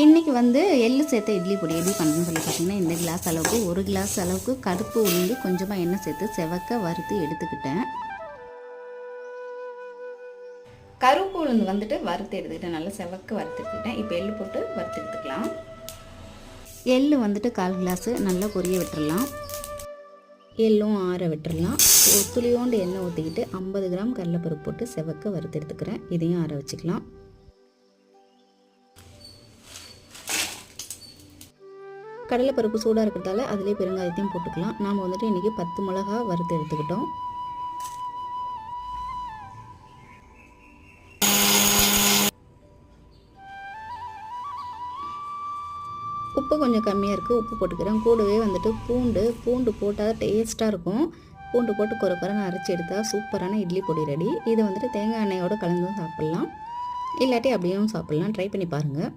இன்றைக்கி வந்து எள்ளு சேர்த்த இட்லி பொடி எப்படி பண்ணணும்னு சொல்லி பார்த்தீங்கன்னா இந்த கிளாஸ் அளவுக்கு ஒரு கிளாஸ் அளவுக்கு கருப்பு உளுந்து கொஞ்சமாக எண்ணெய் சேர்த்து செவக்க வறுத்து எடுத்துக்கிட்டேன். கருப்பு உளுந்து வந்துட்டு வறுத்து எடுத்துக்கிட்டேன். நல்லா செவக்க வறுத்து எடுத்துக்கிட்டேன். இப்போ எள்ளு போட்டு வறுத்து எடுத்துக்கலாம். எள்ளு வந்துட்டு கால் கிளாஸு நல்லா பொரிய விட்டுறலாம். எள்ளும் ஆற விட்டுடலாம் ஒரு துளியோண்டு எண்ணெய் ஊற்றிக்கிட்டு ஐம்பது கிராம் கடலைப்பருப்பு போட்டு செவக்க வறுத்து எடுத்துக்கிறேன். இதையும் ஆற வச்சுக்கலாம். கடலைப்பருப்பு சூடாக இருக்கிறதால அதிலே பெருங்காயத்தையும் போட்டுக்கலாம். நாம் வந்துட்டு இன்றைக்கி பத்து மிளகா வறுத்து எடுத்துக்கிட்டோம். உப்பு கொஞ்சம் கம்மியாக இருக்குது உப்பு போட்டுக்கிறேன். கூடவே வந்துட்டு பூண்டு பூண்டு போட்டால் டேஸ்ட்டாக இருக்கும். பூண்டு போட்டு குறை குறைன்னு அரைச்சி எடுத்தால் சூப்பரான இட்லி பொடி ரெடி. இதை வந்துட்டு தேங்காய் எண்ணெயோடு கலந்தும் சாப்பிட்லாம். இல்லாட்டி அப்படியும் சாப்பிட்லாம். ட்ரை பண்ணி பாருங்கள்